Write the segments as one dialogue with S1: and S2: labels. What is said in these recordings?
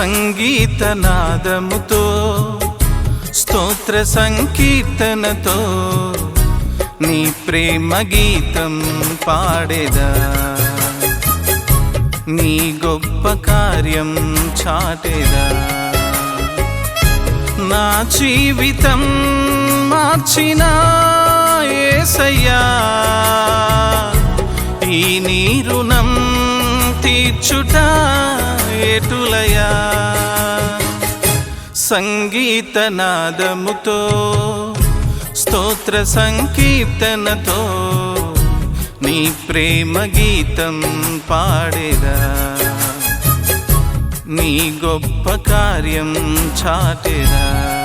S1: సంగీతనాదముతో స్తోత్ర సంకీర్తనతో నీ ప్రేమ గీతం పాడేదా. నీ గొప్ప కార్యం చాటేదా. నా జీవితం మార్చిన ఏసయ్యా ఈ నీ రుణం తీర్చుట ఎటులయా సంగీతనాదముతో స్తోత్ర సంకీర్తనతో నీ ప్రేమ గీతం పాడేదా? నీ గొప్ప కార్యం చాటేదా?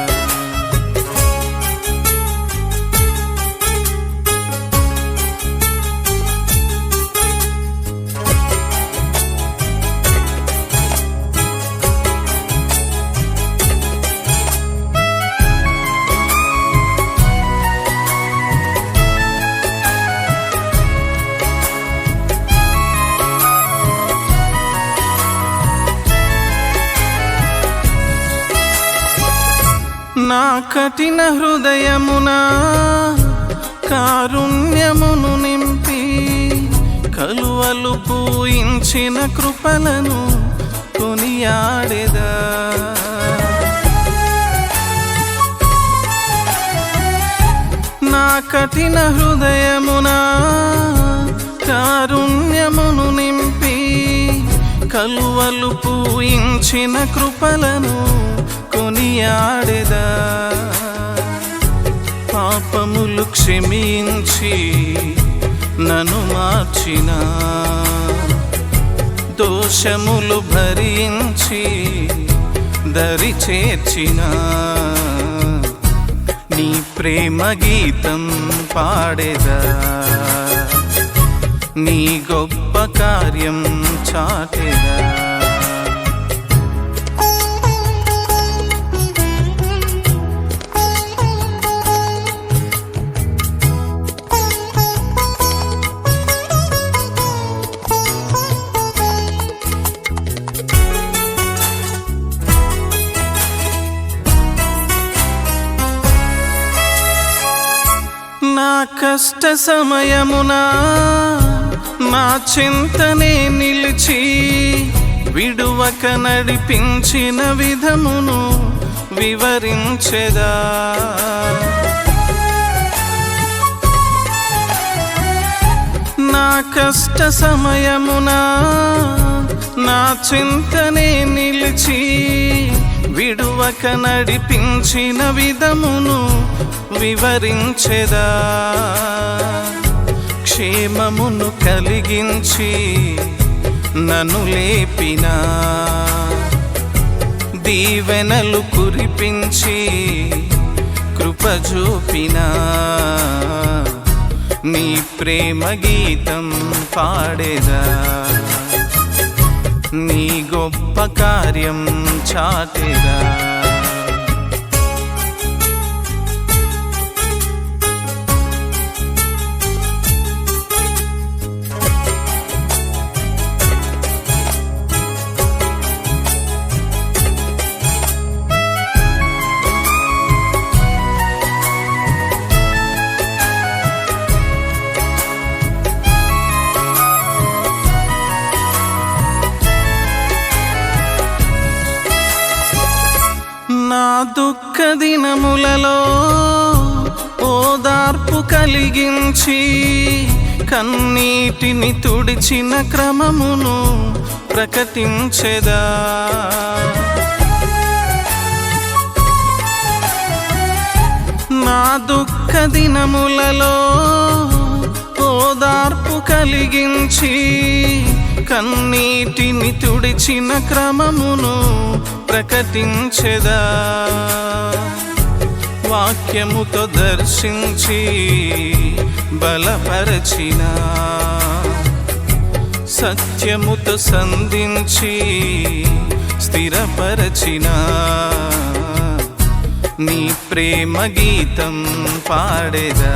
S1: నా కఠిన హృదయమున కారుణ్యమును నింపి కలువలు పూయించిన కృపలను కొనియాడేదా. నా కఠిన హృదయమున కారుణ్యమును నింపి కలువలు పూయించిన కృపలను కొనియాడేదా పాపములు క్షమించి నన్ను మార్చిన. దోషములు భరించి దరి చేర్చిన. నీ ప్రేమ గీతం పాడేదా? నీ గొప్ప కార్యం చాటేదా? కష్ట సమయమున నా చింతనే నిలిచి విడువక నడిపించిన విధమును వివరించెదా. నా కష్ట సమయమున నా చింతనే నిలిచి విడువక నడిపించిన విధమును వివరించెదా? క్షేమమును కలిగించి నన్ను లేపిన? దీవెనలు కురిపించి కృప చూపిన? నీ ప్రేమ గీతం పాడేదా? నీ గొప్ప కార్యం చాటేదా? నా దుఃఖ దినములలో ఓదార్పు కలిగించి కన్నీటిని తుడిచిన క్రమమును ప్రకటించెదా. నా దుఃఖ దినములలో ఓదార్పు కలిగించి కన్నీటిని తుడిచిన క్రమమును ప్రకటించెదా? వాక్యముతో దర్శించి బలపరచిన సత్యముతో సంధించి స్థిరపరచిన నీ ప్రేమ గీతం పాడేదా?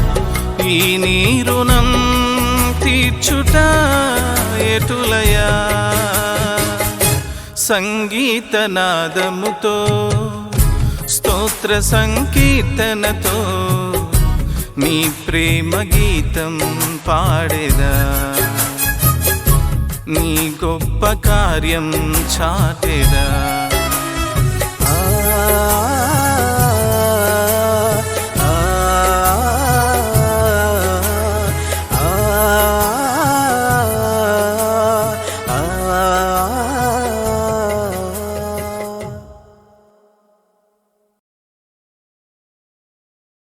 S1: ఈ నీ రుణం తీర్చుట ఎటులయా సంగీతనాదముతో స్తోత్ర సంకీర్తనతో నీ ప్రేమ గీతం పాడేదా? నీ గొప్ప కార్యం చాటేదా?